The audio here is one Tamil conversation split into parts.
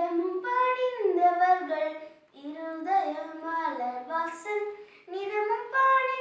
இதமும் பாடிந்தவர்கள். இருதய மலர் வாசன் நிறமும் பாடி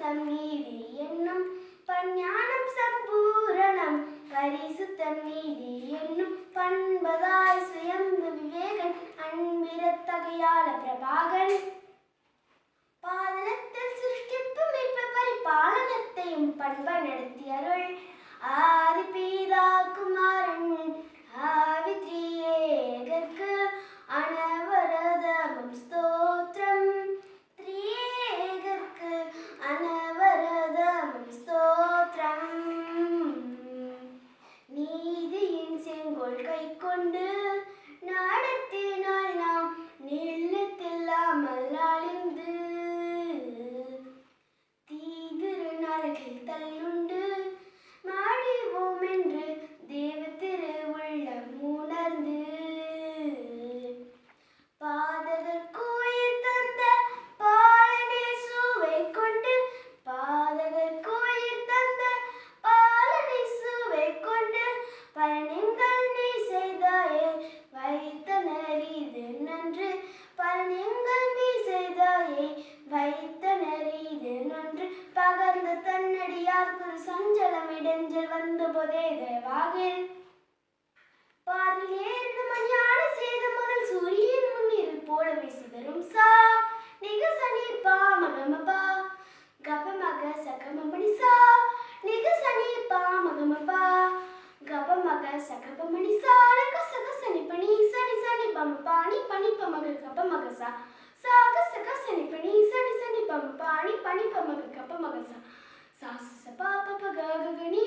பரிசுத்தம் நீதி என்னும் பஞ்ஞானம் சம்பூரணம். பரிசுத்தம் என்னும் பண்பதாய் சுயம்பு விவேகன் அன்பிரத்தகையால பிரபாகன். பாதனத்தில் சிருஷ்டிப்பு மீட்ப பரிபாலனத்தையும் பண்ப நடத்தி அருள் ஆதிபீ மாற்றம் நீதியின் செங்கோல் கை கொண்டு எல்லாருக்கும் சஞ்சலம் இடைஞ்சல் வந்த போதே தயவாக பாரில் ஏறின மணியான செய்த முதல் சூரியன் முன்னீரில் போலவே சிதறும் சா. நிக சனி பா மகமபா கபமக சகமபடி சா. நிக சனி பா மகமபா கபமக சகபமணி சா. நக சக சனி பணி சனி சனி பம பாணி பனி பமக கபமக சா. சாக சக சனி பணி சனி சனி பம பாணி பனி பமக கபமக சா. సాసస పాప గగని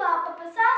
పాప సా